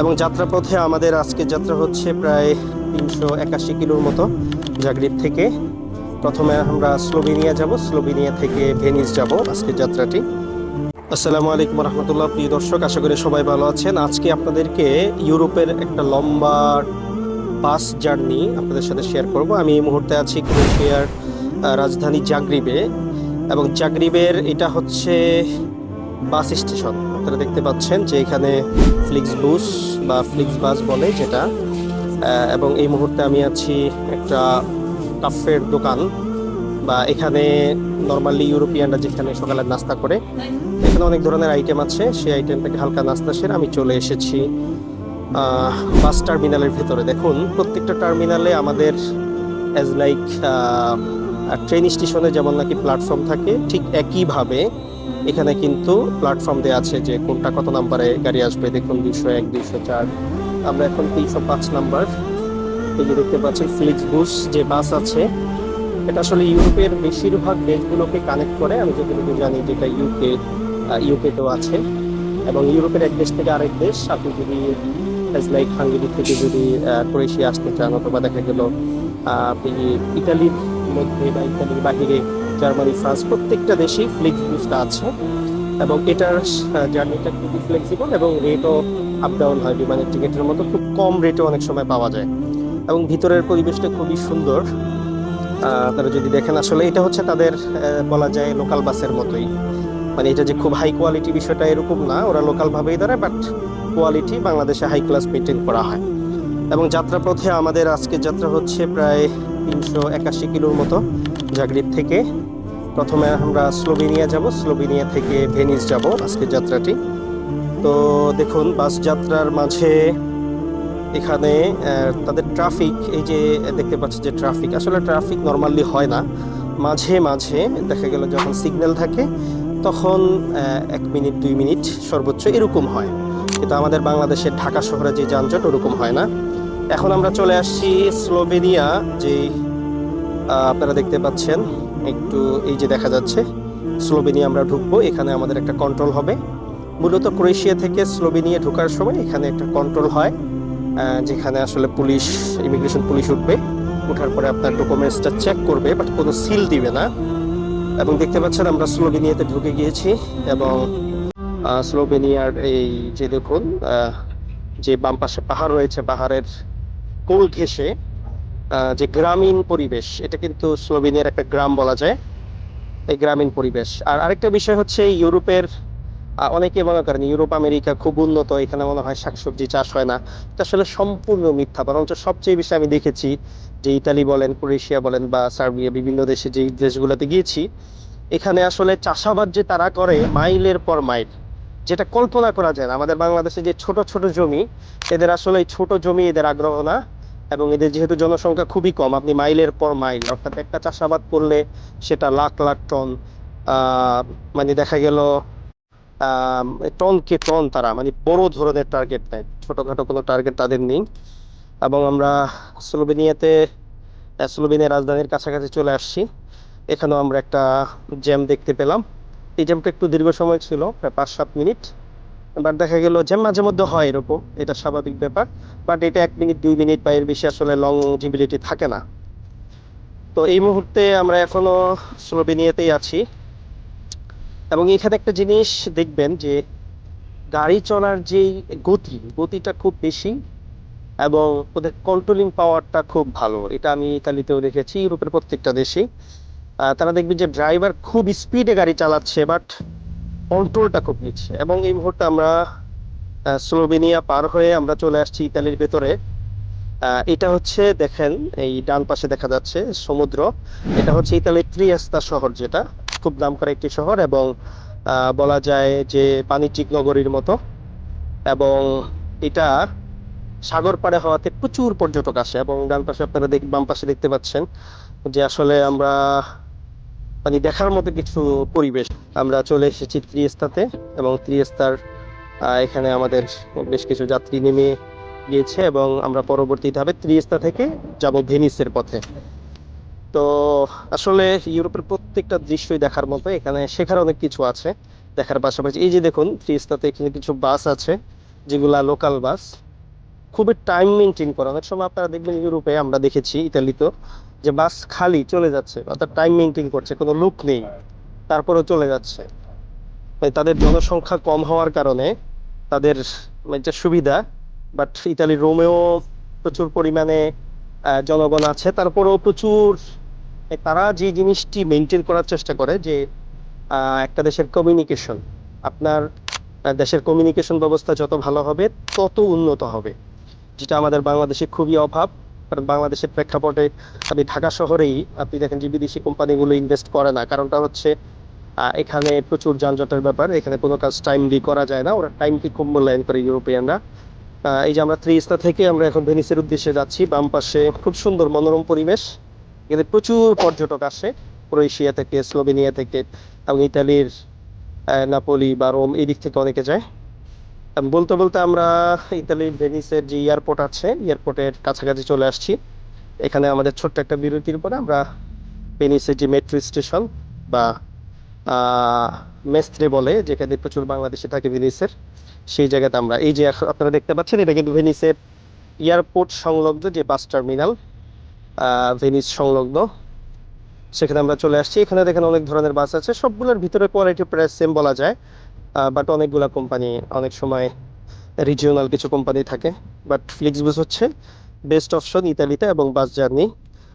এবং যাত্রাপথে আমাদের আজকের যাত্রা হচ্ছে প্রায় তিনশো একাশি কিলোর মতো জাগরিব থেকে। প্রথমে আমরা স্লোভেনিয়া যাব, স্লোভেনিয়া থেকে ভেনিস যাব আজকের যাত্রাটি। আসসালামু আলাইকুম রহমতুল্লাহ, প্রিয় দর্শক, আশা করি সবাই ভালো আছেন। আজকে আপনাদেরকে ইউরোপের একটা লম্বা বাস জার্নি আপনাদের সাথে শেয়ার করব। আমি এই মুহূর্তে আছি ক্রোয়েশিয়ার রাজধানী জাগরিবে। এবং জাগরিবের এটা হচ্ছে বাস স্টেশন। আপনারা দেখতে পাচ্ছেন যে এখানে ফ্লিক্স বুস বা ফ্লিক্স বাস বলে যেটা। এবং এই মুহূর্তে আমি আছি একটা কাফের দোকান বা এখানে নর্মালি ইউরোপিয়ানরা যেখানে সকালে নাস্তা করে, এখানে অনেক ধরনের আইটেম আছে। সেই আইটেম থেকে হালকা নাস্তা সেরে আমি চলে এসেছি বাস টার্মিনালের ভেতরে। দেখুন, প্রত্যেকটা টার্মিনালে আমাদের অ্যাজ লাইক ট্রেন স্টেশনে যেমন নাকি প্ল্যাটফর্ম থাকে, ঠিক একইভাবে এখানে কিন্তু প্ল্যাটফর্ম দেওয়া আছে যে কোনটা কত নাম্বারে গাড়ি আসবে, দেখুন দুইশো এক, দুইশো চার। আমরা এখন তিনশো পাঁচ নাম্বার এই যে দেখতে পাচ্ছেন ফ্লিক্স বুস যে বাস আছে, এটা আসলে ইউরোপের বেশিরভাগ দেশগুলোকে কানেক্ট করে। আমি যতটুকু জানি যেটা ইউকে ইউকেতেও আছে। এবং ইউরোপের এক দেশ থেকে আরেক দেশ, আপনি যদি লাইক হাঙ্গেরি থেকে যদি ক্রোয়েশিয়া আসতে চান, অথবা দেখা গেল আপনি ইটালির মধ্যে বা ইটালির বাহিরে জার্মানি, ফ্রান্স, প্রত্যেকটা দেশেই ফ্লিক্স বুসটা আছে এবং এটার জার্নিটা খুবই ফ্লেক্সিবল এবং রেটও আপ ডাউন হয় বিমানের টিকিটের মতো, খুব কম রেটে অনেক সময় পাওয়া যায়। এবং ভিতরের পরিবেশটা খুবই সুন্দর। আপনারা যদি দেখেন, আসলে এটা হচ্ছে তাদের বলা যায় লোকাল বাসের মতোই। মানে এটা যে খুব হাই কোয়ালিটি বিষয়টা এরকম না, ওরা লোকালভাবেই দাঁড়ায় বাট কোয়ালিটি বাংলাদেশে হাই ক্লাস মেনটেন করা হয়। এবং যাত্রাপথে আমাদের আজকের যাত্রা হচ্ছে প্রায় তিনশো একাশি কিলোর মতো জাগরিব থেকে প্রথমে আমরা স্লোভেনিয়া যাব, স্লোভেনিয়া থেকে ভেনিস যাব আজকের যাত্রাটি। তো দেখুন, বাস যাত্রার মাঝে এখানে তাদের ট্রাফিক, এই যে দেখতে পাচ্ছি যে ট্রাফিক, আসলে ট্রাফিক নর্মালি হয় না। মাঝে মাঝে দেখা গেল যখন সিগন্যাল থাকে, তখন এক মিনিট, দুই মিনিট সর্বোচ্চ এরকম হয়। কিন্তু আমাদের বাংলাদেশের ঢাকা শহরে যে যানজট, ওরকম হয় না। এখন আমরা চলে আসছি স্লোভেনিয়া যে আপনারা দেখতে পাচ্ছেন। একটু এই যে দেখা যাচ্ছে, স্লোভেনিয়া আমরা ঢুকবো, এখানে আমাদের একটা কন্ট্রোল হবে। মূলত ক্রোয়েশিয়া থেকে স্লোভেনিয়া ঢোকার সময় এখানে একটা কন্ট্রোল হয় যেখানে আসলে পুলিশ ইমিগ্রেশন পুলিশ উঠবে। ওঠার পরে আপনার ডকুমেন্টসটা চেক করবে বাট কোনো সিল দিবে না। এবং দেখতে পাচ্ছেন আমরা স্লোভেনিয়াতে ঢুকে গিয়েছি, এবং স্লোভেনিয়ার এই যে দেখুন যে বাম পাশে পাহাড় রয়েছে, পাহাড়ের কোল আহ, যে গ্রামীণ পরিবেশ এটা কিন্তু স্লোভেনিয়ার একটা গ্রাম বলা যায় এই গ্রামীণ পরিবেশ। আর আরেকটা বিষয় হচ্ছে ইউরোপের অনেকে মনে করেন ইউরোপ আমেরিকা খুব উন্নত এখানে মনে হয় শাকসবজি চাষ হয় না। এটা আসলে সম্পূর্ণ মিথ্যা বরঞ্চ সবচেয়ে বেশি আমি দেখেছি যে ইতালি বলেন ক্রোয়েশিয়া বলেন বা সার্বিয়া বিভিন্ন দেশে যে দেশগুলোতে গিয়েছি এখানে আসলে চাষাবাদ যে তারা করে মাইলের পর মাইল যেটা কল্পনা করা যায় না। আমাদের বাংলাদেশে যে ছোট ছোট জমি এদের আসলে ছোট জমি এদের আগ্রহ না এবং এদের যেহেতু জনসংখ্যা খুবই কম আপনি মাইলের পর মাইল অর্থাৎ একটা চাষাবাদ করলে সেটা লাখ লাখ টন মানে দেখা গেল টনকে টন তারা মানে বড় ধরনের টার্গেট নেয়। ছোটখাটো কোনো টার্গেট তাদের নেই। এবং আমরা স্লোভেনিয়াতে আহ, স্লোভেনিয়া রাজধানীর কাছাকাছি চলে আসছি। এখানেও আমরা একটা জ্যাম দেখতে পেলাম। এই জ্যামটা একটু দীর্ঘ সময় ছিল, প্রায় পাঁচ সাত মিনিট। বাট দেখা গেল জ্যাম মাঝে মধ্যে হয় এরকম, এটা স্বাভাবিক ব্যাপার। বাট এটা এক মিনিট, দুই মিনিট বা এর বেশি আসলে লং জিবিলিটি থাকে না। তো এই মুহূর্তে আমরা এখনও স্লোভেনিয়াতেই আছি। এবং এখানে একটা জিনিস দেখবেন যে গাড়ি চলার যে গতি, গতিটা খুব বেশি এবং ওদের কন্ট্রোলিং পাওয়ারটা খুব ভালো। এটা আমি ইতালিতেও দেখেছি, ইউরোপের প্রত্যেকটা দেশেই। তারা দেখবেন যে ড্রাইভার খুব স্পিডে গাড়ি চালাচ্ছে বাট কন্ট্রোলটা খুব নিচ্ছে। এবং এই মুহূর্তে আমরা স্লোভেনিয়া পার হয়ে আমরা চলে আসছি ইতালির ভেতরে। এটা হচ্ছে, দেখেন, এই ডান পাশে দেখা যাচ্ছে সমুদ্র। এটা হচ্ছে ইতালির ত্রিয়েস্তা শহর যেটা, খুব নামকরা একটি শহর এবং বলা যায় যে বাণিজ্যিক নগরীর মতো। এবং এটা সাগর পাড়ে হওয়াতে প্রচুর পর্যটক আসে এবং ডান পাশে আপনারা দেখ, বাম পাশে দেখতে পাচ্ছেন যে আসলে আমরা মানে দেখার মতো কিছু পরিবেশ। আমরা চলে এসেছি ত্রিস্তাতে এবং ত্রিস্তার এখানে আমাদের বেশ কিছু যাত্রী নেমে গিয়েছে এবং আমরা পরবর্তীতে হবে ত্রিস্তা থেকে যাব ভেনিসের পথে। তো আসলে ইউরোপের প্রত্যেকটা দৃশ্যই দেখার মতো, এখানে শেখার অনেক কিছু আছে দেখার পাশাপাশি। এই যে দেখুন, ত্রিস্তাতে এখানে কিছু বাস আছে, যেগুলা লোকাল বাস। খুবই টাইম মেনটেন করে। অনেক সময় আপনারা দেখবেন ইউরোপে আমরা দেখেছি, ইতালিতেও। যে বাস খালি চলে যাচ্ছে অর্থাৎ টাইম মেনটেন করছে কোনো লোক নেই তারপরেও চলে যাচ্ছে। তাই তাদের জনসংখ্যা কম হওয়ার কারণে তাদের এটা সুবিধা বাট ইতালির রোমেও প্রচুর পরিমাণে জনগণ আছে তারপরেও প্রচুর তারা যে জিনিসটি মেনটেন করার চেষ্টা করে যে একটা দেশের কমিউনিকেশন আপনার দেশের কমিউনিকেশন ব্যবস্থা যত ভালো হবে তত উন্নত হবে যেটা আমাদের বাংলাদেশে খুবই অভাব। কারণ বাংলাদেশের প্রেক্ষাপটে আপনি ঢাকা শহরেই আপনি দেখেন যে বিদেশি কোম্পানিগুলো ইনভেস্ট করে না। কারণটা হচ্ছে এখানে প্রচুর যানজটের ব্যাপার, এখানে কোনো কাজ টাইমলি করা যায় না। ওরা টাইমকে খুব মূল্যায়ন করে ইউরোপিয়ানরা। এই যে আমরা ত্রিস্তা থেকে আমরা এখন ভেনিসের উদ্দেশ্যে যাচ্ছি, বাম পাশে খুব সুন্দর মনোরম পরিবেশ। এখানে প্রচুর পর্যটক আসে, ক্রোয়েশিয়া থেকে, স্লোভেনিয়া থেকে এবং ইতালির নাপোলি বা রোম এই দিক থেকে অনেকে যায়। বলতে বলতে আমরা ইতালির ভেনিসের যে এয়ারপোর্ট আছে এয়ারপোর্টের কাছাকাছি চলে আসছি। এখানে আমাদের ছোট্ট একটা বিরতির পরে আমরা ভেনিসের যে মেট্রো স্টেশন বা মেস্ত্রে বলে, যেখানে প্রচুর বাংলাদেশে থাকে ভেনিসের, সেই জায়গাতে আমরা, এই যে আপনারা দেখতে পাচ্ছেন, এটা কিন্তু ভেনিসের এয়ারপোর্ট সংলগ্ন যে বাস টার্মিনাল ভেনিস সংলগ্ন। সেখানে আমরা চলে আসছি। এখানে দেখেন অনেক ধরনের বাস আছে। সবগুলোর ভিতরে কোয়ালিটি প্রায় সেম বলা যায়। বাট অনেকগুলো কোম্পানি অনেক সময় রিজিওনাল কিছু কোম্পানি থাকে বাট ফ্লিক্সবুস হচ্ছে বেস্ট অপশন ইতালিতে এবং বাস জার্নি